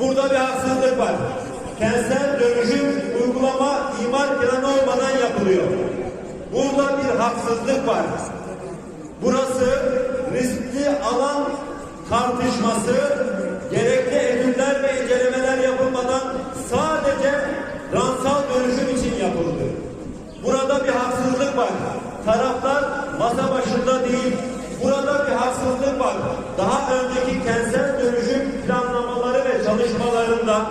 Burada bir haksızlık var. Kentsel dönüşüm uygulama imar planı olmadan yapılıyor. Burada bir haksızlık var. Burası riskli alan tartışması, gerekli etütler ve incelemeler yapılmadan sadece ransal dönüşüm için yapıldı. Burada bir haksızlık var. Taraflar masa başında değil. Burada bir haksızlık var. Daha önceki kentsel dönüşüm çalışmalarında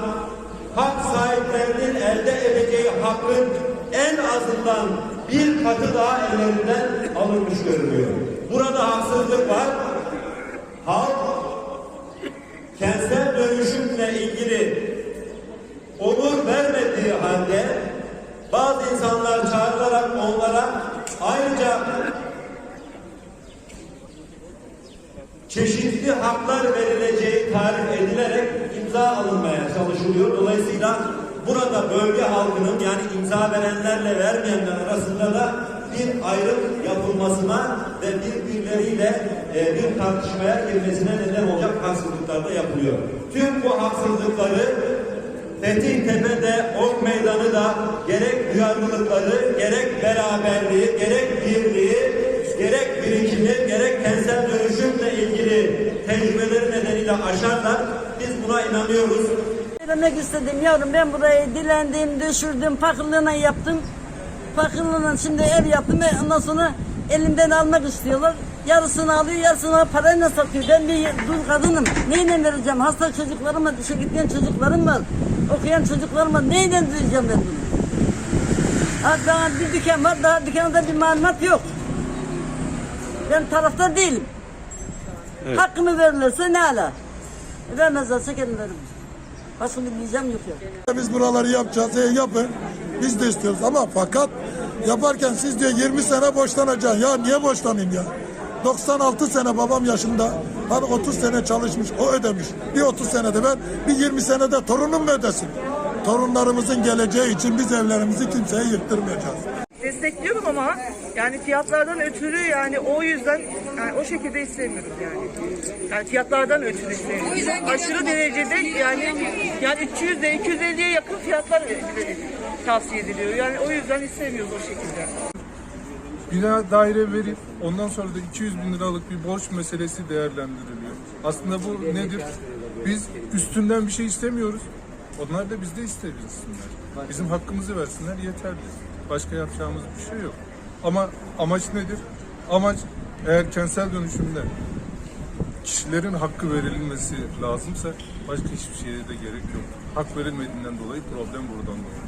hak sahiplerinin elde edeceği hakkın en azından bir katı daha ellerinden alınmış görünüyor. Burada haksızlık var. Halk kentsel dönüşümle ilgili onur vermediği halde bazı insanlar çağrılarak onlara ayrıca çeşitli haklar verileceği Dolayısıyla burada bölge halkının yani imza verenlerle vermeyenler arasında da bir ayrım yapılmasına ve birbirleriyle e, bir tartışmaya girmesine neden olacak haksızlıklar da yapılıyor. Tüm bu haksızlıkları Tepe'de Ok Meydanı da gerek duyarlılıkları, gerek beraberliği, gerek birliği, gerek birikimi, gerek kentsel dönüşümle ilgili tecrübeleri nedeniyle aşarlar. Biz buna inanıyoruz. Demek istedim yavrum ben burayı dilendim, düşürdüm, fakirliğine yaptım. Fakirliğine şimdi ev yaptım ve ondan sonra elimden almak istiyorlar. Yarısını alıyor, yarısını parayla satıyor. Ben bir dul kadınım. Neyle vereceğim? Hasta çocuklarım var, işe gitmeyen çocuklarım var. Okuyan çocuklarım var. Neyle vereceğim ben bunu? Ha, daha bir dükkan var, daha dükkanda bir malumat yok. Ben taraftar değilim. Hakkımı verirlerse ne ala? Vermezlerse kendileri. Bir diyeceğim yok ya. Biz buraları yapacağız. E, yapın. Biz de istiyoruz ama fakat yaparken siz diyor 20 sene borçlanacaksın. Ya niye borçlanayım ya? 96 sene babam yaşında. Hani 30 sene çalışmış, o ödemiş. Bir 30 senede ben, bir 20 senede torunum mu ödesin? Torunlarımızın geleceği için biz evlerimizi kimseye yıktırmayacağız. destekliyorum ama yani fiyatlardan ötürü yani o yüzden yani o şekilde istemiyoruz yani. Yani fiyatlardan ötürü istemiyoruz. Aşırı derecede yani yani 200'de 250'ye yakın fiyatlar tavsiye ediliyor. Yani o yüzden istemiyoruz o şekilde. Bina daire verip ondan sonra da 200 bin liralık bir borç meselesi değerlendiriliyor. Aslında bu nedir? Biz üstünden bir şey istemiyoruz. Onlar da bizde istesinler. Bizim hakkımızı versinler yeterli. Başka yapacağımız bir şey yok. Ama amaç nedir? Amaç eğer kentsel dönüşümde kişilerin hakkı verilmesi lazımsa başka hiçbir şeye de gerek yok. Hak verilmediğinden dolayı problem buradan doğuyor.